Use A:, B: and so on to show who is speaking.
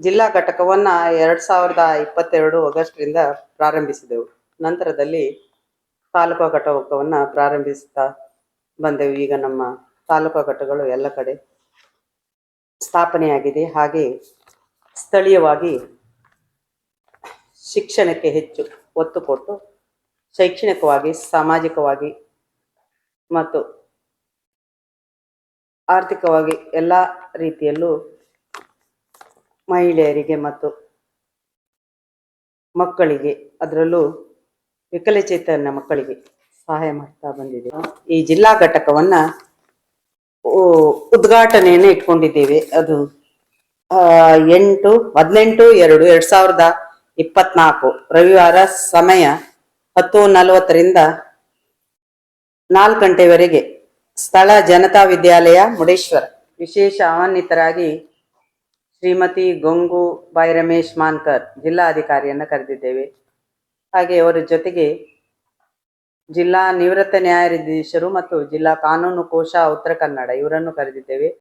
A: ಜಿಲ್ಲಾ ಘಟಕವನ್ನ ಎರಡ್ ಸಾವಿರದ ಇಪ್ಪತ್ತೆರಡು ಆಗಸ್ಟ್ರಿಂದ ಪ್ರಾರಂಭಿಸಿದೆವು. ನಂತರದಲ್ಲಿ ತಾಲೂಕಾ ಘಟಕವನ್ನ ಪ್ರಾರಂಭಿಸುತ್ತಾ ಬಂದೆವು. ಈಗ ನಮ್ಮ ತಾಲೂಕಾ ಘಟಕಗಳು ಎಲ್ಲ ಕಡೆ ಸ್ಥಾಪನೆಯಾಗಿದೆ. ಹಾಗೆ ಸ್ಥಳೀಯವಾಗಿ ಶಿಕ್ಷಣಕ್ಕೆ ಹೆಚ್ಚು ಒತ್ತು ಕೊಟ್ಟು ಶೈಕ್ಷಣಿಕವಾಗಿ, ಸಾಮಾಜಿಕವಾಗಿ ಮತ್ತು ಆರ್ಥಿಕವಾಗಿ ಎಲ್ಲ ರೀತಿಯಲ್ಲೂ ಮಹಿಳೆಯರಿಗೆ ಮತ್ತು ಮಕ್ಕಳಿಗೆ ಅದರಲ್ಲೂ ವಿಕಲಚೇತನ ಮಕ್ಕಳಿಗೆ ಸಹಾಯ ಮಾಡ್ತಾ ಬಂದಿದೆ. ಈ ಜಿಲ್ಲಾ ಘಟಕವನ್ನ ಉದ್ಘಾಟನೆಯನ್ನು ಇಟ್ಕೊಂಡಿದ್ದೇವೆ. ಅದು ಎಂಟು, ಹದಿನೆಂಟು, ಎರಡು, ಎರಡ್ ಸಾವಿರದ ಇಪ್ಪತ್ನಾಲ್ಕು ರವಿವಾರ ಸಮಯ ಹತ್ತು ನಲವತ್ತರಿಂದ ನಾಲ್ಕು ಗಂಟೆವರೆಗೆ ಸ್ಥಳ ಜನತಾ ವಿದ್ಯಾಲಯ ಮುಡೇಶ್ವರ ವಿಶೇಷ ಆಹ್ವಾನಿತರಾಗಿ ಶ್ರೀಮತಿ ಗಂಗು ಬಾಯಿ ರಮೇಶ್ ಮಾನ್ಕರ್ ಜಿಲ್ಲಾಧಿಕಾರಿಯನ್ನ ಕರೆದಿದ್ದೇವೆ. ಹಾಗೆ ಅವರ ಜೊತೆಗೆ ಜಿಲ್ಲಾ ನಿವೃತ್ತ ನ್ಯಾಯಾಧೀಶರು ಮತ್ತು ಜಿಲ್ಲಾ ಕಾನೂನು ಕೋಶ ಉತ್ತರ ಕನ್ನಡ ಇವರನ್ನು ಕರೆದಿದ್ದೇವೆ.